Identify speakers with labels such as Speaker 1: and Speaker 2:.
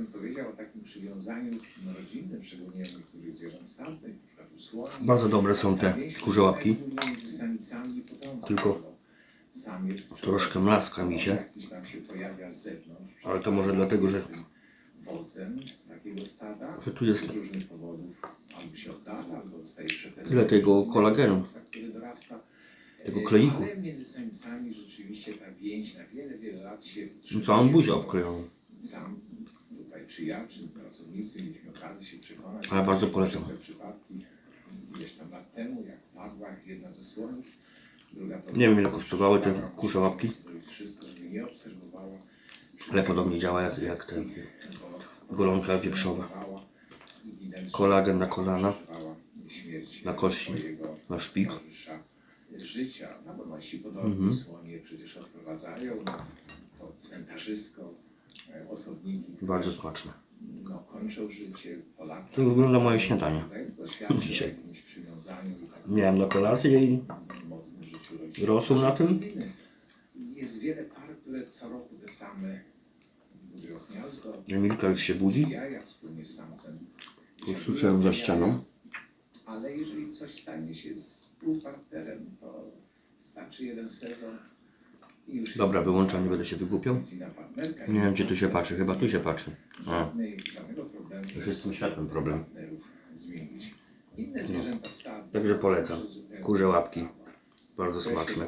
Speaker 1: bym powiedział o takim przywiązaniu rodzinnym, szczególnie niektórych zwierząt stadnych, na przykład u słoni.
Speaker 2: Bardzo dobre są te kurze łapki.
Speaker 1: Między samicami i potomstwem,
Speaker 2: Tylko troszkę mlaska mi się. Ale to może dlatego, że-. Że tu jest
Speaker 1: Z różnych powodów albo się oddala, albo zostaje przepędzony.
Speaker 2: Tyle tego kolagenu.
Speaker 1: samca, który dorasta.
Speaker 2: Tego
Speaker 1: E,
Speaker 2: kleiku.
Speaker 1: Ale między samicami rzeczywiście ta więź na wiele, wiele lat się
Speaker 2: No całą buzię obklejoną.
Speaker 1: Czy ja, czy pracownicy mieliśmy okazję się przekonać.
Speaker 2: Ale bardzo polecam.
Speaker 1: te przypadki ileś tam lat temu, jak padła jedna ze słonic, druga to
Speaker 2: Nie wiem, ile kosztowały te kurze łapki.
Speaker 1: Wszystko, żeby nie obserwowała.
Speaker 2: Ale podobnie działa jak- jak te
Speaker 1: Bo-
Speaker 2: golonka wieprzowa. Kolagen na kolana, na kości, na szpik.
Speaker 1: życia. Na wolności podobnie
Speaker 2: Mhm.
Speaker 1: słonie przecież odprowadzają na to cmentarzysko
Speaker 2: Bardzo smaczne.
Speaker 1: no.
Speaker 2: Tak wygląda moje śniadanie. Dzisiaj. Miałem na kolację i. Rosół na tym?
Speaker 1: Jest wiele par, które co roku te same budują gniazdo.
Speaker 2: Emilka już się budzi.
Speaker 1: Jaja wspólnie z samcem.
Speaker 2: Usłyszałem za ścianą.
Speaker 1: Ale jeżeli coś stanie się z półparterem, to starczy jeden sezon
Speaker 2: Dobra, wyłączam, nie będę się wygłupiał. Nie wiem, gdzie tu się patrzy. Chyba tu się patrzy. A. Już jest z tym światłem problem.
Speaker 1: stadne.
Speaker 2: Także polecam. Kurze łapki. Bardzo smaczne.